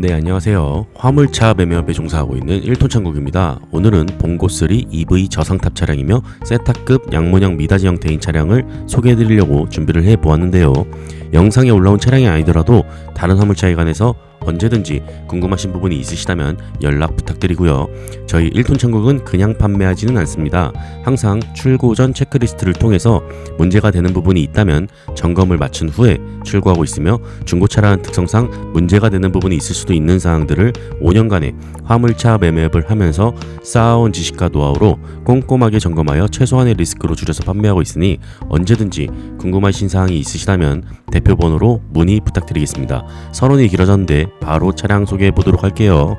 네, 안녕하세요. 화물차 매매업에 종사하고 있는 1톤 창국입니다. 오늘은 봉고3 EV 저상탑 차량이며 세타급 양문형 미다지 형태인 차량을 소개해드리려고 준비를 해보았는데요. 영상에 올라온 차량이 아니더라도 다른 화물차에 관해서 언제든지 궁금하신 부분이 있으시다면 연락 부탁드리고요. 저희 1톤 창국은 그냥 판매하지는 않습니다. 항상 출고 전 체크리스트를 통해서 문제가 되는 부분이 있다면 점검을 마친 후에 출고하고 있으며 중고차라는 특성상 문제가 되는 부분이 있을 수도 있는 사항들을 5년간의 화물차 매매업을 하면서 쌓아온 지식과 노하우로 꼼꼼하게 점검하여 최소한의 리스크로 줄여서 판매하고 있으니 언제든지 궁금하신 사항이 있으시다면 대표 번호로 문의 부탁드리겠습니다. 서론이 길어졌는데 바로 차량 소개해 보도록 할게요.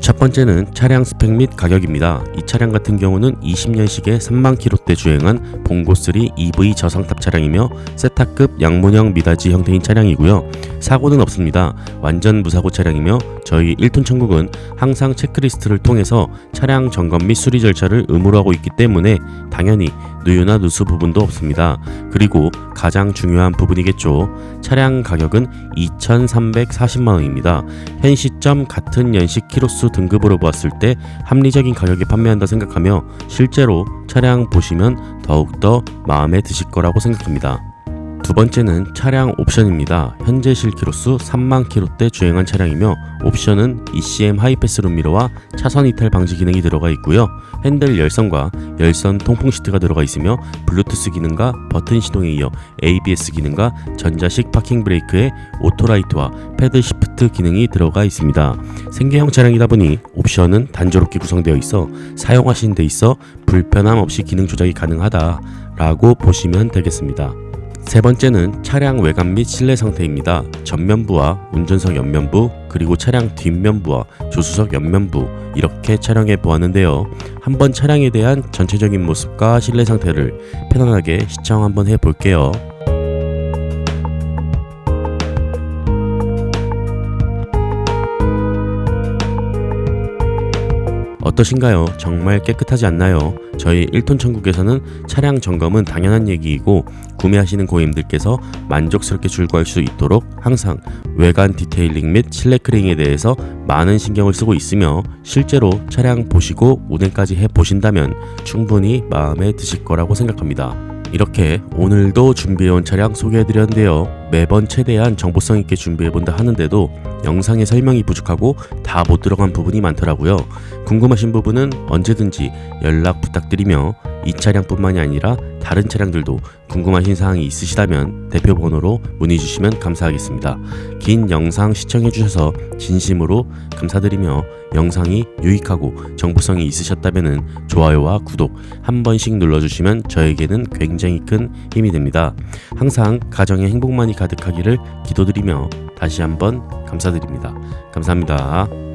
첫 번째는 차량 스펙 및 가격입니다. 이 차량 같은 경우는 20년식에 3만 킬로대 주행한 봉고3 EV 저상탑 차량이며 세타급 양문형 미다지 형태인 차량이고요. 사고는 없습니다. 완전 무사고 차량이며 저희 1톤 천국은 항상 체크리스트를 통해서 차량 점검 및 수리 절차를 의무로 하고 있기 때문에 당연히 누유나 누수 부분도 없습니다. 그리고 가장 중요한 부분이겠죠. 차량 가격은 2,340만 원입니다. 현 시점 같은 연식 키로수 등급으로 보았을 때 합리적인 가격에 판매한다 생각하며 실제로 차량 보시면 더욱더 마음에 드실 거라고 생각합니다. 두 번째는 차량 옵션입니다. 현재 실키로수 3만 킬로대 주행한 차량이며 옵션은 ECM 하이패스 룸미러와 차선 이탈 방지 기능이 들어가 있고요. 핸들 열선과 열선 통풍 시트가 들어가 있으며 블루투스 기능과 버튼 시동에 이어 ABS 기능과 전자식 파킹 브레이크에 오토라이트와 패드 시프트 기능이 들어가 있습니다. 생계형 차량이다 보니 옵션은 단조롭게 구성되어 있어 사용하시는 데 있어 불편함 없이 기능 조작이 가능하다라고 보시면 되겠습니다. 세 번째는 차량 외관 및 실내 상태입니다. 전면부와 운전석 옆면부 그리고 차량 뒷면부와 조수석 옆면부 이렇게 촬영해 보았는데요. 한번 차량에 대한 전체적인 모습과 실내 상태를 편안하게 시청 한번 해 볼게요. 어떠신가요? 정말 깨끗하지 않나요? 저희 1톤 천국에서는 차량 점검은 당연한 얘기이고 구매하시는 고객님들께서 만족스럽게 출고할 수 있도록 항상 외관 디테일링 및 실내 크링에 대해서 많은 신경을 쓰고 있으며 실제로 차량 보시고 운행까지 해 보신다면 충분히 마음에 드실 거라고 생각합니다. 이렇게 오늘도 준비해온 차량 소개해드렸는데요. 매번 최대한 정보성 있게 준비해본다 하는데도 영상에 설명이 부족하고 다 못 들어간 부분이 많더라고요. 궁금하신 부분은 언제든지 연락 부탁드리며 이 차량뿐만이 아니라 다른 차량들도 궁금하신 사항이 있으시다면 대표 번호로 문의 주시면 감사하겠습니다. 긴 영상 시청해 주셔서 진심으로 감사드리며 영상이 유익하고 정보성이 있으셨다면 좋아요와 구독 한 번씩 눌러주시면 저에게는 굉장히 큰 힘이 됩니다. 항상 가정에 행복만이 가득하기를 기도드리며 다시 한번 감사드립니다. 감사합니다.